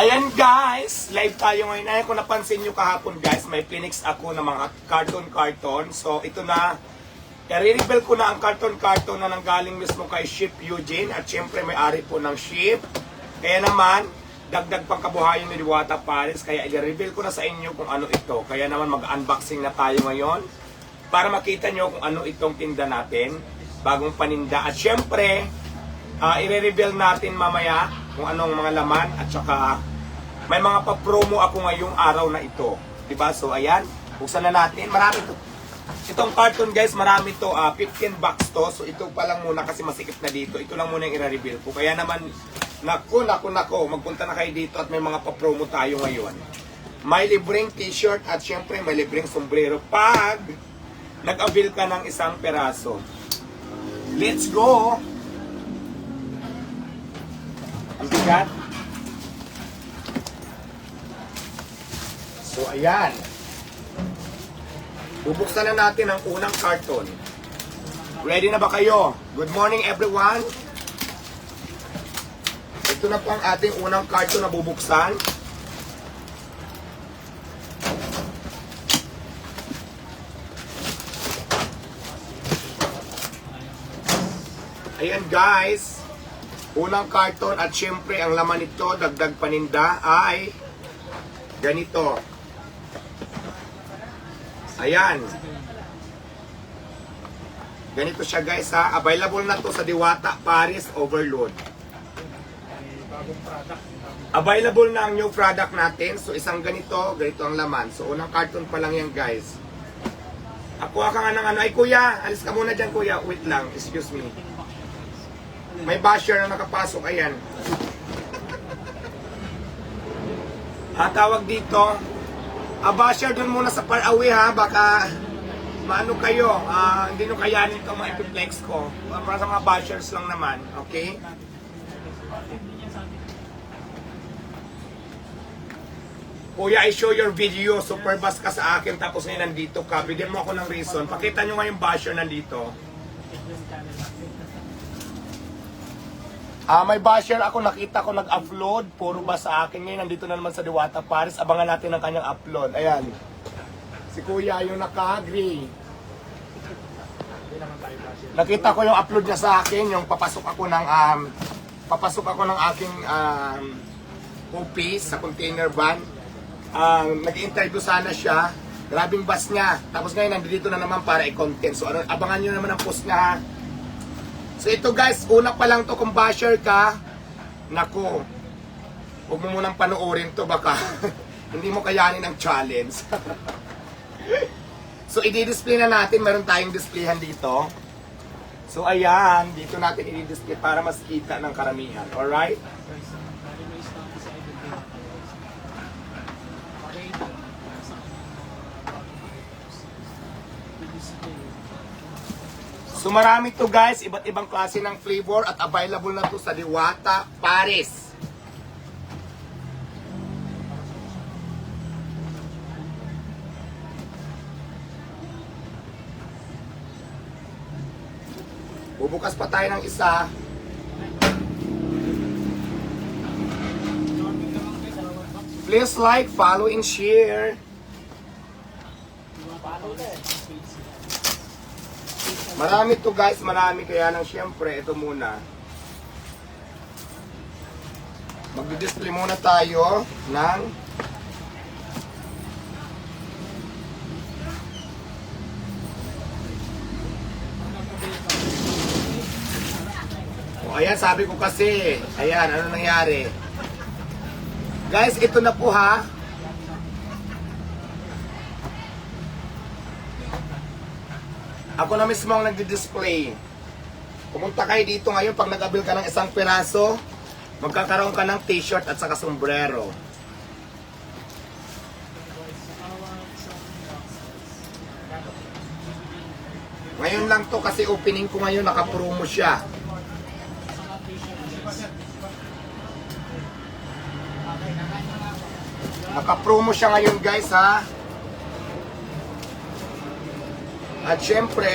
Ayan guys, live tayo ngayon. Ayan kung napansin nyo kahapon guys, may pinix ako ng mga carton-carton. So ito na, i-reveal ko na ang carton-carton na nanggaling mismo kay Ship Eugene at syempre may-ari po ng Ship. Kaya naman, dagdag pang kabuhayan ni Diwata Paris. Kaya i-reveal ko na sa inyo kung ano ito. Kaya naman mag-unboxing na tayo ngayon para makita nyo kung ano itong tinda natin. Bagong paninda. At syempre, Ah, i-reveal natin mamaya kung anong mga laman at saka may mga pa-promo ako ngayong araw na ito. Diba? So ayan, buksan na natin. Marami to. Itong carton guys, marami to. ah 15 bucks to. So ito pa lang muna kasi masikip na dito. Ito lang muna yung i-reveal ko. Kaya naman, naku, naku, naku, magpunta na kayo dito at may mga pa-promo tayo ngayon. May libreng t-shirt at syempre may libreng sombrero pag nag-avail ka ng isang peraso. Let's go! Ang bigat. So, ayan. Bubuksan na natin ang unang karton. Ready na ba kayo? Good morning, everyone. Ito na po ang ating unang karton na bubuksan. Ayan guys. Unang karton at syempre ang laman nito, dagdag paninda ay ganito. Ayan. Ganito siya guys ha. Available na to sa Diwata Paris Overload. Available na ang new product natin. So isang ganito, ganito ang laman. So unang karton pa lang yan guys. Ako ka nga ng ano. Ay kuya, alis ka muna dyan kuya. Wait lang, excuse me. May basher na nakapasok, ayan. Ah, tawag dito. Ah, basher dun muna sa far away ha, baka maano kayo, ah, hindi nyo kayanin itong mga epiplex ko. Para sa mga bashers lang naman, okay? Kuya, I show your video, super bus ka sa akin, tapos ngayon nandito ka. Bigyan mo ako ng reason. Pakita nyo nga yung basher nandito. Ah, may basher ako, nakita ko nag-upload, puro ba sa akin ngayon, nandito na naman sa Diwata Paris, abangan natin ang kanyang upload. Ayan. Si Kuya yung naka-agree. Nakita ko yung upload niya sa akin, yung papasok ako ng um, papasok ako ng aking um, office sa container van. Um, nag-interview sana siya. Grabing bus niya. Tapos ngayon nandito na naman para i-content. So ano, abangan niyo naman ang post niya ha. So ito guys, una pa lang to kung basher ka, nako, huwag mo munang panoorin to baka hindi mo kayanin ang challenge. so i-display na natin, meron tayong displayhan dito. So ayan, dito natin i-display para mas kita ng karamihan. Alright? So marami to guys, iba't ibang klase ng flavor at available na to sa Diwata Paris. Bubukas pa tayo ng isa. Please like, follow, and share. Marami to guys, marami kaya nang syempre ito muna. Magdi-display muna tayo ng O ayan, sabi ko kasi, ayan, ano nangyari? Guys, ito na po ha. Ako na mismo ang nagdi-display. Pumunta kayo dito ngayon pag nag-abil ka ng isang piraso, magkakaroon ka ng t-shirt at saka sombrero. Ngayon lang to kasi opening ko ngayon, naka-promo siya. Naka-promo siya ngayon guys ha. At syempre,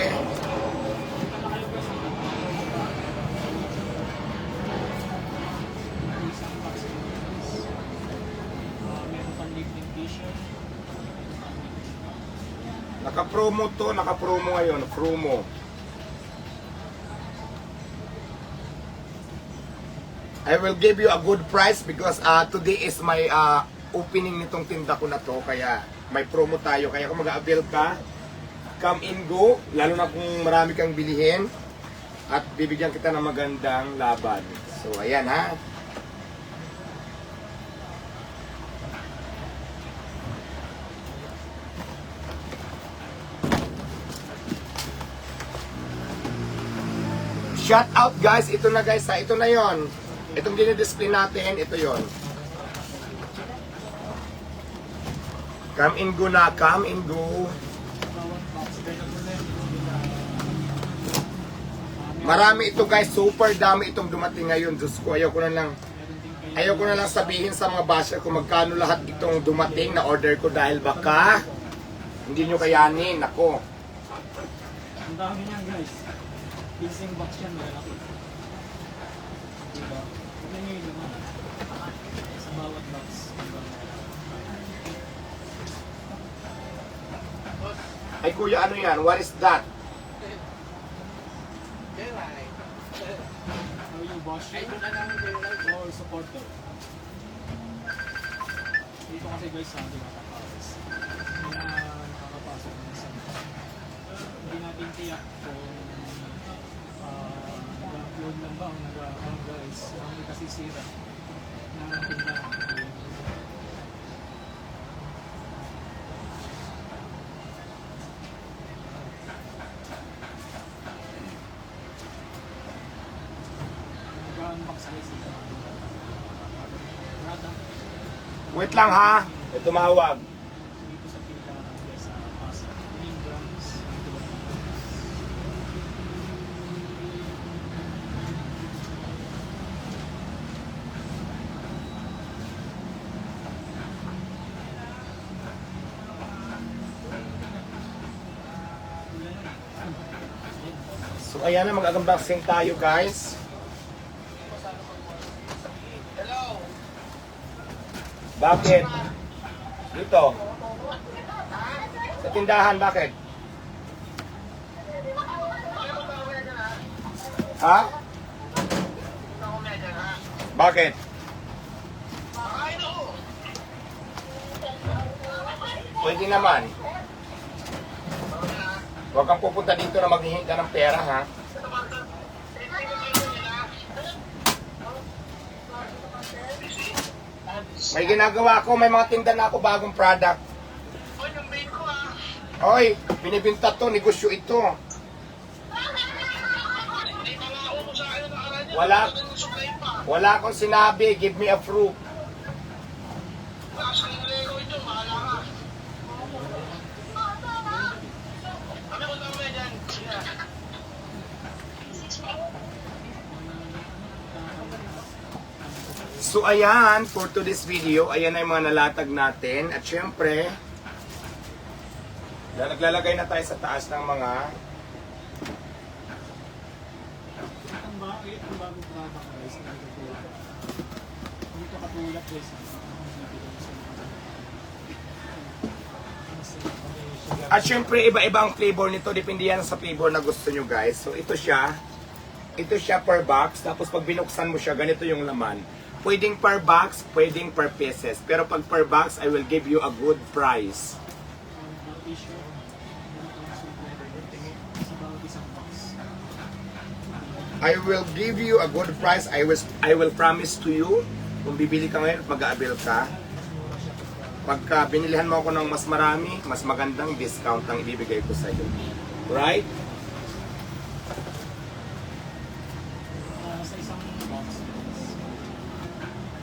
Naka-promo to, naka-promo ngayon, promo. I will give you a good price because uh, today is my uh, opening nitong tinda ko na to. Kaya may promo tayo. Kaya kung mag-avail ka, come in go. Lalo na kung marami kang bilihin. At bibigyan kita ng magandang laban. So ayan ha. Shout out guys, ito na guys ha, ito na yon. Itong dinidisplay natin, ito yon. Come in go na, come in go. Marami ito guys, super dami itong dumating ngayon. Diyos ko, ayaw ko na lang, ayaw ko na lang sabihin sa mga basher kung magkano lahat itong dumating na order ko dahil baka hindi nyo kayanin. Ako, Ang dami niyan guys. Pinsing box yan, malaki. Diba? Tignan nyo yung. Sa bawat box. Diba? ay kuya ano yan, what is that? Ano yung washer? Or supporter? Dito kasi guys sa ating nakapasok. Kaya nakakapasok ng isang hindi natin tiyak kung uh, nag-upload lang ba ang nag-upload guys. Ang kasisira na tindahan. Nag-unbox guys ito. Rata. Wait lang ha, may tumawag. So ayan na, mag-unboxing tayo guys. Bakit? Dito. Sa tindahan, bakit? Ha? Bakit? Pwede naman. Huwag kang pupunta dito na maghihingi ka ng pera, ha? May ginagawa ako, may mga tinda na ako bagong product. Oy, binibinta to, negosyo ito. Wala, wala akong sinabi, give me a proof. So ayan, for today's video, ayan na yung mga nalatag natin. At syempre, naglalagay na tayo sa taas ng mga. At syempre, iba-iba ang flavor nito. Depende yan sa flavor na gusto nyo guys. So ito siya. Ito siya per box. Tapos pag binuksan mo siya, ganito yung laman. Pwedeng per box, pwedeng per pieces. Pero pag per box, I will give you a good price. I will give you a good price. I will, I will promise to you. Kung bibili ka ngayon mag-aabil ka, pagka binilihan mo ako ng mas marami, mas magandang discount ang ibibigay ko sa iyo. Right? Ah, sa isang box guys.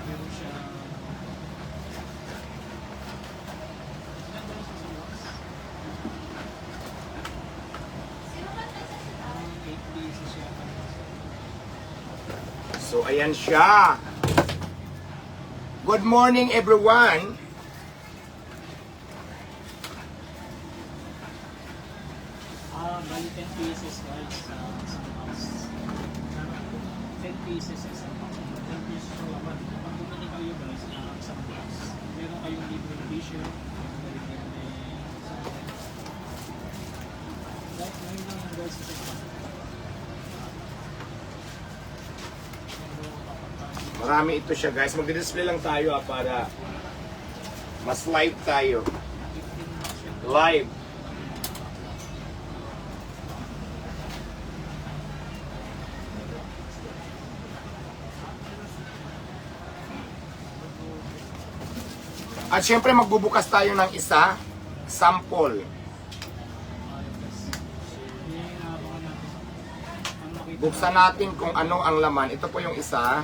Meron siya Ilan ba yung sa isang box? Parang 8 pieces siya. So, ayan siya. Good morning, everyone. Ah, bali 10 pieces guys sa isang box. Ano, 10 pieces sa isang box. 10 pieces yung laman. Pag bumili kayo guys na isang box, meron kayong libreng t-shirt, meron kayong libreng guys sa Marami ito siya guys. Mag-display lang tayo ah, para mas live tayo. Live. At syempre magbubukas tayo ng isa, sample. Buksan natin kung ano ang laman. Ito po yung isa.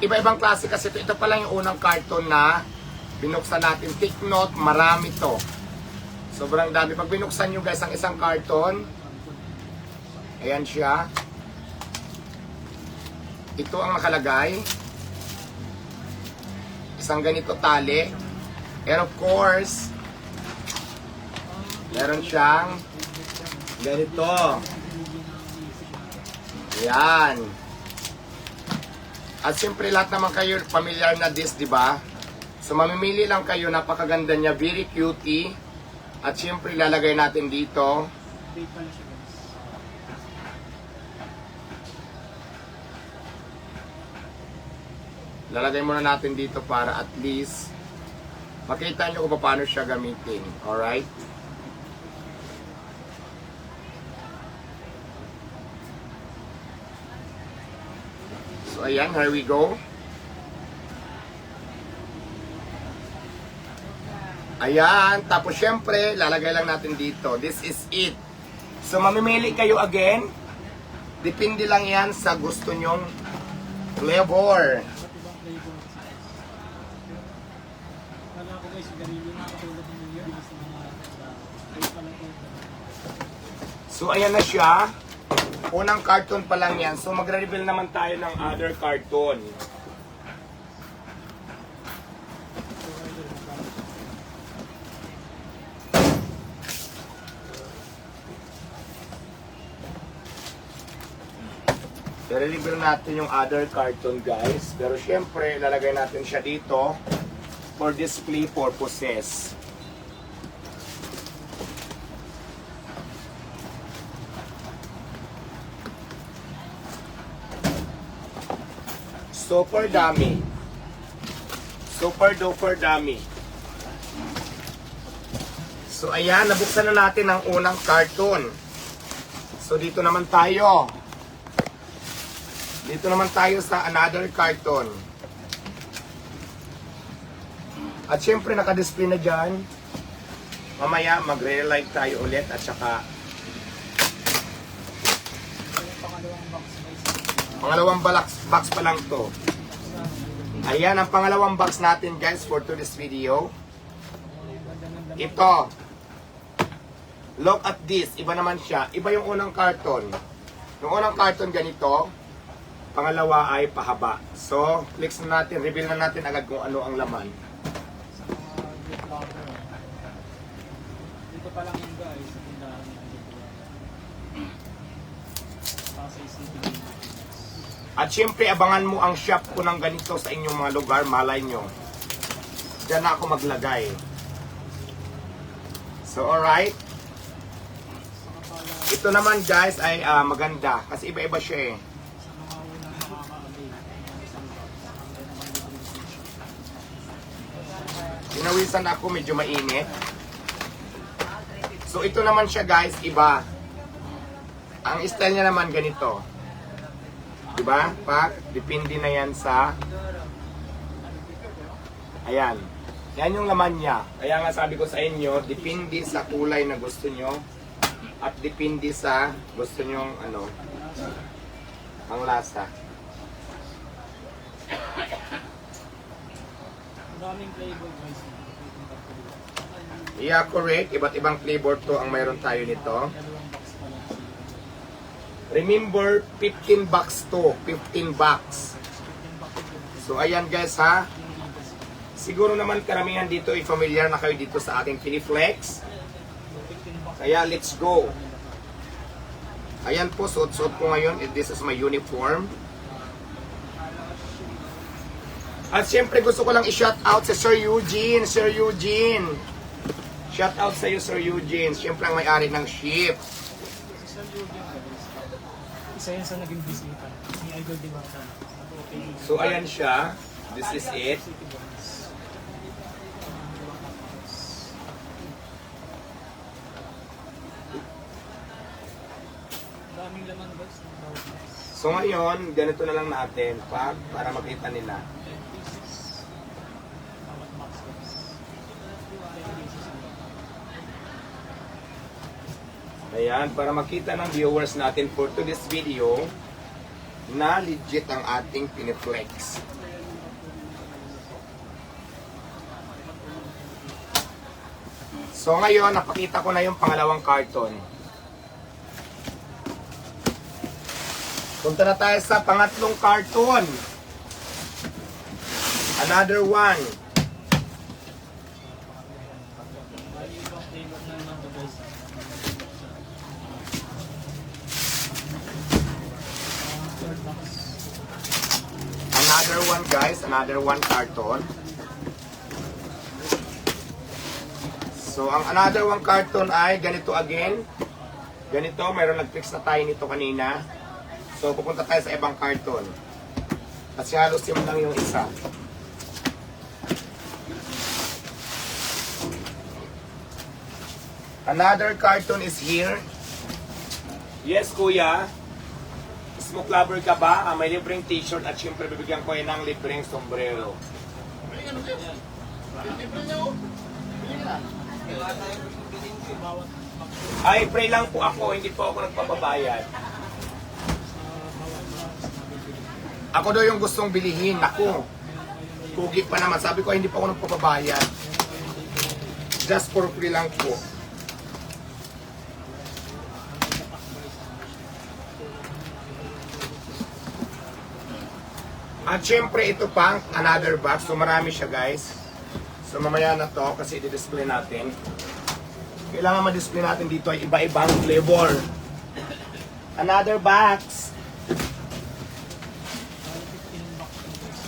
Iba-ibang klase kasi ito. Ito pa lang yung unang karton na binuksan natin. Take note, marami to. Sobrang dami. Pag binuksan nyo guys ang isang karton, ayan siya. Ito ang nakalagay. Isang ganito tali. And of course, meron siyang ganito. Yan. At siyempre lahat naman kayo familiar na this, di ba? So mamimili lang kayo, napakaganda niya, very cutie. At siyempre lalagay natin dito. Lalagay muna natin dito para at least makita nyo kung paano siya gamitin. Alright? So ayan, here we go. Ayan, tapos syempre, lalagay lang natin dito. This is it. So mamimili kayo again. Depende lang yan sa gusto nyong flavor. So ayan na siya. Unang carton pa lang yan. So magre-reveal naman tayo ng other carton. So? I-reveal natin yung other carton guys. Pero syempre, lalagay natin siya dito for display purposes. Super dami. Super duper dami. So ayan, nabuksan na natin ang unang carton. So dito naman tayo. Dito naman tayo sa another carton. At syempre naka-display na dyan. Mamaya magre-live tayo ulit at saka yung pangalawang box guys. Pangalawang box, box pa lang to. Ayan ang pangalawang box natin guys for today's video. Ito. Look at this. Iba naman siya. Iba yung unang carton. Yung unang carton ganito. Pangalawa ay pahaba. So, click na natin. Reveal na natin agad kung ano ang laman. locker. Dito pa lang yun guys, sa tindahan ng gift locker. Pasay City. At syempre, abangan mo ang shop ko ng ganito sa inyong mga lugar. Malay nyo. Diyan ako maglagay. So, alright. Ito naman guys ay ah, maganda. Kasi iba-iba siya eh. Pinawisan ako, medyo mainit. So ito naman siya guys, iba. Ang style niya naman ganito. Diba? Pak, depende na yan sa... Ayan. Yan yung laman niya. Kaya nga sabi ko sa inyo, depende sa kulay na gusto nyo. At depende sa gusto nyong ano, ang lasa. Flavor guys. Yeah, correct. Iba't ibang flavor to ang mayroon tayo nito. Dalawang box pa lang sila. Remember, 15 bucks to. 15 bucks. 15 box yun. So, ayan guys ha. Siguro naman karamihan dito ay familiar na kayo dito sa ating Kineflex. So 15 box. Kaya let's go. Ayan po, suot-suot ko ngayon. This is my uniform. At syempre gusto ko lang i-shout out si Sir Eugene. Sir Eugene. Shout out sa iyo, Sir Eugene. Siyempre ang may-ari ng ship. Si Sir Eugene isa yan sa naging bisita ni Idol Diwata. So, ayan siya. This is it. Daming laman guys. So, ngayon, ganito na lang natin. Pag, para makita nila. 10 pieces. Bawat box guys. 10 pieces ang laman. Ayan, para makita ng viewers natin for today's video na legit ang ating piniflex. So ngayon, napakita ko na yung pangalawang carton. Punta na tayo sa pangatlong carton. Another one. Bali, ibang flavor na naman to guys. Ah, third box. Another one guys, another one carton. So ang another one carton ay ganito again. Ganito, mayroon nag-fix na tayo nito kanina. So pupunta tayo sa ibang carton. Kasi halos yun lang yung isa. Another carton is here. Yes, kuya. Smoke lover ka ba? Ah, may libreng t-shirt at syempre bibigyan ko yan ng libreng sombrero. Bawat box Ay, pray lang po ako, hindi po ako nagpapabayad. Ako daw yung gustong bilihin. Ako, kugi pa naman. Sabi ko, hindi pa ako nagpapabayad. Just for free lang po. At syempre, ito pang another box. So, marami siya, guys. So, mamaya na to kasi i-display natin. Kailangan ma-display natin dito ay iba-ibang flavor. Another box. Bali, 15 box to guys.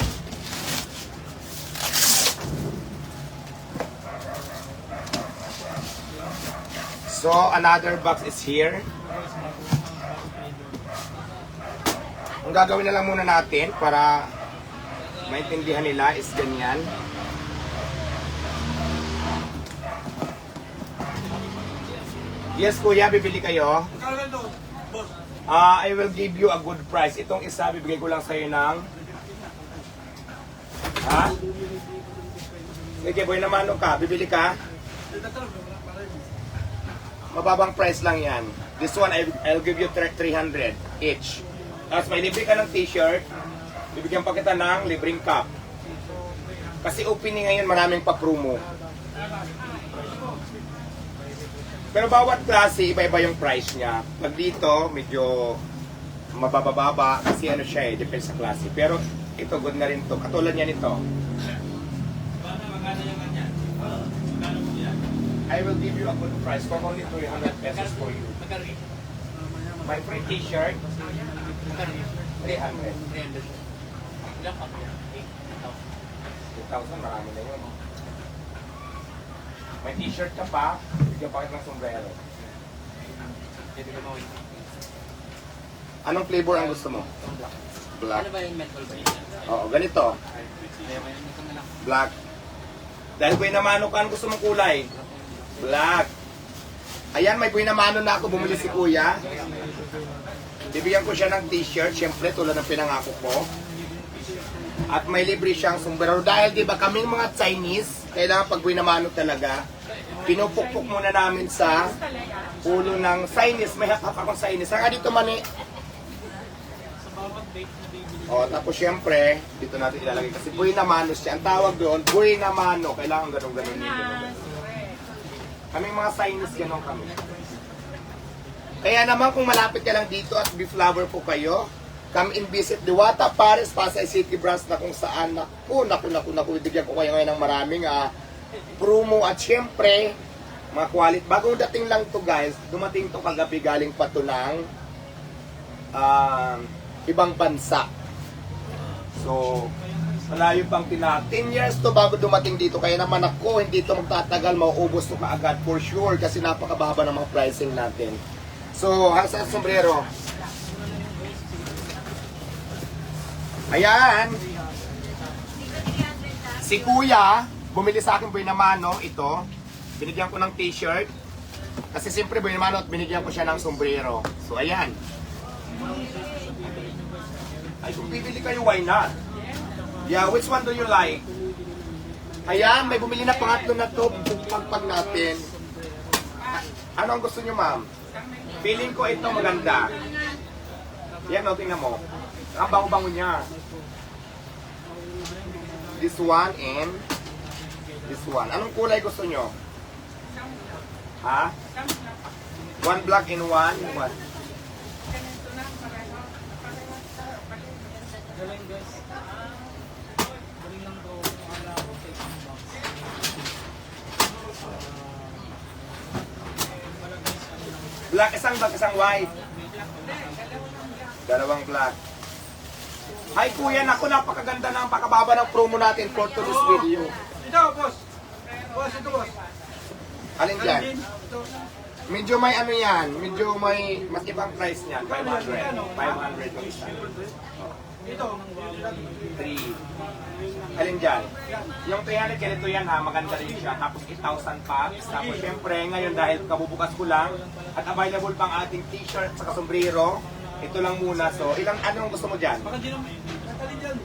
So, another box is here. Guys, bago ang bagong flavor. Ang gagawin na lang muna natin para maintindihan nila is ganyan. Yes, kuya, bibili kayo. Ah, I will give you a good price. Itong isa, bibigay ko lang sa'yo ng... Ha? Sige, boy, naman ka. Bibili ka? Mababang price lang yan. This one, I, I'll give you thre- 300 each. Tapos may libre ka ng t-shirt, bibigyan pa kita ng libreng cup. Kasi opening ngayon, maraming pa-promo. Pero bawat klase, iba-iba yung price niya. Pag dito, medyo mabababa kasi ano siya eh, depende sa klase. Pero ito, good na rin to. Katulad niya nito. I will give you a good price for only 300 pesos for you. My free t-shirt, 300. 2,000, marami na yun. May t-shirt ka pa, bigyan pa kita ng sombrero. Anong flavor ang gusto mo? Black. Ano ba yung mental ba yun? Oo, ganito. Black. Dahil buhay na mano ka, gusto mong kulay? Black. Ayan, may buhay na mano na ako, bumili si kuya. Bibigyan ko siya ng t-shirt, syempre tulad ng pinangako ko. At may libre siyang sombrero. Dahil di ba kaming mga Chinese, kailangan pag buhay na mano talaga, pinupukpok muna namin sa ulo ng Chinese. May hakap akong Chinese. Saka dito mani. O, tapos syempre, dito natin ilalagay kasi buhay na mano siya. Ang tawag doon, buhay na mano. Kailangan ganun ganun yun. ganun. Kaming mga Chinese, ganun kami. Kaya naman kung malapit ka lang dito at beef lover po kayo, come and visit Diwata Paris, Pasay City Branch na kung saan, naku, naku, naku, naku, ibigyan ko kayo ngayon ng maraming ah, promo at syempre, mga quality. Bagong dating lang to guys, dumating to kagabi galing pa to ng ah, ibang bansa. So, Malayo pang pina. 10 years to bago dumating dito. Kaya naman ako, hindi to magtatagal. Mauubos to kaagad for sure. Kasi napakababa ng mga pricing natin. So, hasa sombrero. Ayan. Si Kuya, bumili sa akin boy na mano, ito. Binigyan ko ng t-shirt. Kasi siyempre boy na mano at binigyan ko siya ng sombrero. So, ayan. Ay, kung bibili kayo, why not? Yeah, which one do you like? Ayan, may bumili na pangatlo na to, pagpag natin. Ano ang gusto nyo, ma'am? Feeling ko ito maganda. Yan, no, tingnan mo. Ang bango-bango niya. This one and this one. Anong kulay gusto nyo? Ha? One black and one what? Galing guys. Galing lang to. Akala ko sa isang box. Wala guys, ano lang. Black isang black, isang white. Dalawang black. Hi kuya, naku napakaganda ng pakababa ng promo natin for today's video. Ito, boss. Boss, ito, boss. Alin dyan? Medyo may ano yan, medyo may mas ibang price niyan, 500. 500 yung isa. Ito. 3. Alin dyan? Yung 300 ganito yan ha, maganda rin siya. Tapos 8,000 packs. Tapos syempre ngayon dahil kabubukas ko lang at available pang ating t-shirt sa sombrero. Ito lang muna. So, ilang anong gusto mo dyan? Baka di naman. Dyan.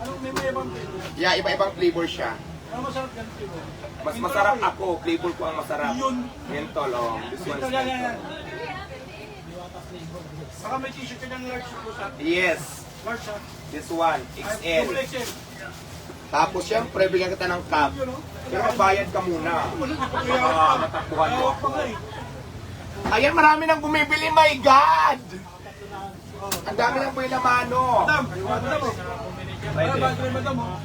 Anong may may ibang flavor? Yeah, iba-ibang flavor siya. Ano masarap yan flavor? Mas masarap ako, flavor ko ang masarap. Yun. Mentol, oh. This one's mentol. Baka may t-shirt ka ng large po sa Yes, large ha. This one, XL. Tapos syempre, bigyan kita ng cup. Pero magbayad ka muna. Baka matakbuhan mo ako. Ayan, marami nang bumibili, my God! Ang dami nang buhay na mano. Madam, madam. Pwede. Madam, madam, madam oh.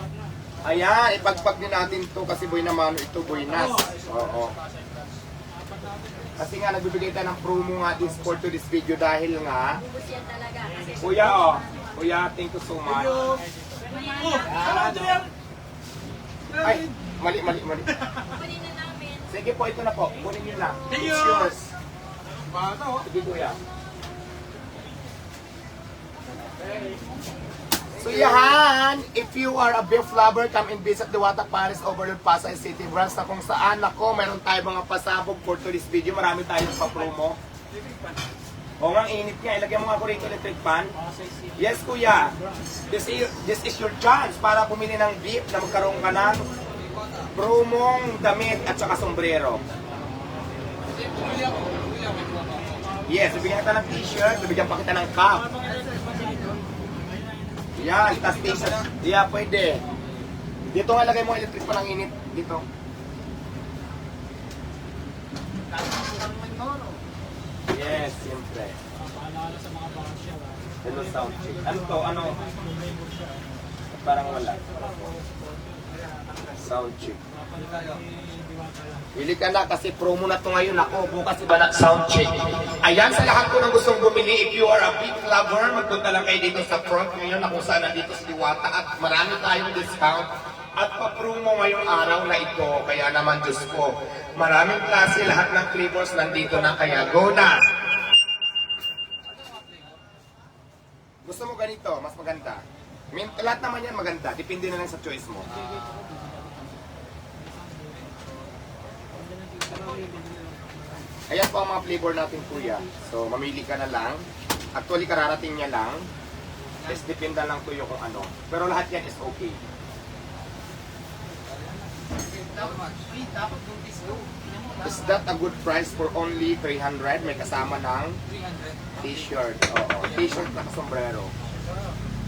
Ayan, ipagpag din natin to kasi buhay na mano ito, buhay nas. Oo. Kasi nga, nagbibigay tayo ng promo nga this for to this video dahil nga, Kuya, oh. Kuya, thank you so much. Oh, ito yan? Ay, mali, mali, mali. kukunin na namin. Sige po, ito na po. Kunin niyo na. Thank It's you. yours. Bata oh. Sige, kuya. So yahan, if you are a beef lover, come and visit the Watak Paris Overload Pasay City branch na kung saan ako, meron tayo mga pasabog for today's video. Marami tayong pa-promo. O nga, init nga. Ilagyan mo nga ko rito electric fan. Yes, kuya. This is, this is your chance para bumili ng beef na magkaroon ka ng promong damit at saka sombrero. Yes, bibigyan kita ng t-shirt, bibigyan pa kita ng cup. Yan, tas t-shirt. Yeah, pwede. Dito nga lagay mo electric pa ng init. Dito. Yes, siyempre. Paalala sa mga basher. ah. Hello, sound check. Ano to? Ano? Parang wala. Sound check. Bili ka na kasi promo na to ngayon ako. Bukas iba na sound check. Ayan sa lahat ko nang gustong bumili. If you are a big lover, magpunta lang kayo dito sa front ngayon na kung saan nandito sa Diwata at marami tayong discount at pa-promo ngayong araw na ito. Kaya naman, Diyos ko, maraming klase, lahat ng flavors nandito na. Kaya go na! Gusto mo ganito, mas maganda. I mean, lahat naman yan maganda. Depende na lang sa choice mo. Ayan po ang mga flavor natin kuya. So, mamili ka na lang. Actually, kararating niya lang. Yes, depende lang tuyo kung ano. Pero lahat yan is okay. Is that a good price for only 300? May kasama ng t-shirt. Oo, t-shirt na sombrero.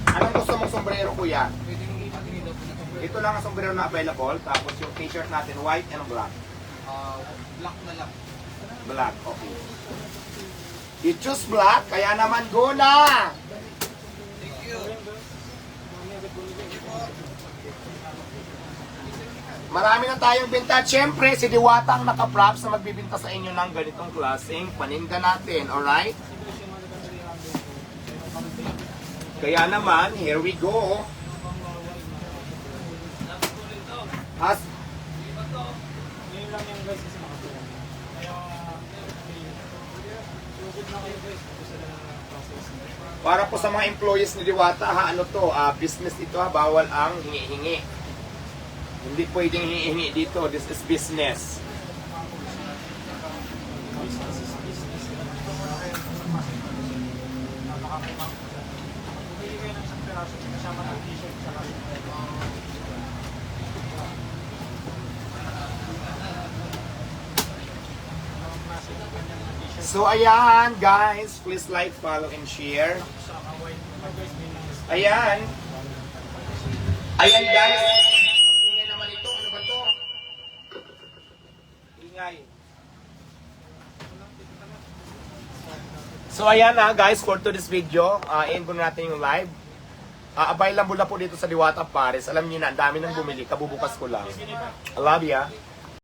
Anong gusto mong sombrero kuya? Ito lang ang sombrero na available. Tapos yung t-shirt natin, white and black. Black na lang. Black, okay. You choose black, kaya naman go na! Marami na tayong binta. Siyempre, si Diwata ang naka-props na magbibinta sa inyo ng ganitong klaseng paninda natin. Alright? Kaya naman, here we go. As, Ngayon lang yan guys kasi makakuha. Kaya, okay. Sugod na kayo guys. Tapos sila na process. para po sa mga employees ni Diwata, ha, ano to, ah, business ito ha, bawal ang hingi-hingi. Hindi pwedeng hingi-hingi dito, this is business. So ayan, guys, please like, follow, and share. Ayan. Ayan guys. Ang ingay naman ito. Ano ba to? Ingay. So ayan na guys, for to this video, uh, end ko na natin yung live. Uh, available na po dito sa Diwata Paris. Alam niyo na, ang dami nang bumili. Kabubukas ko lang. I love ya.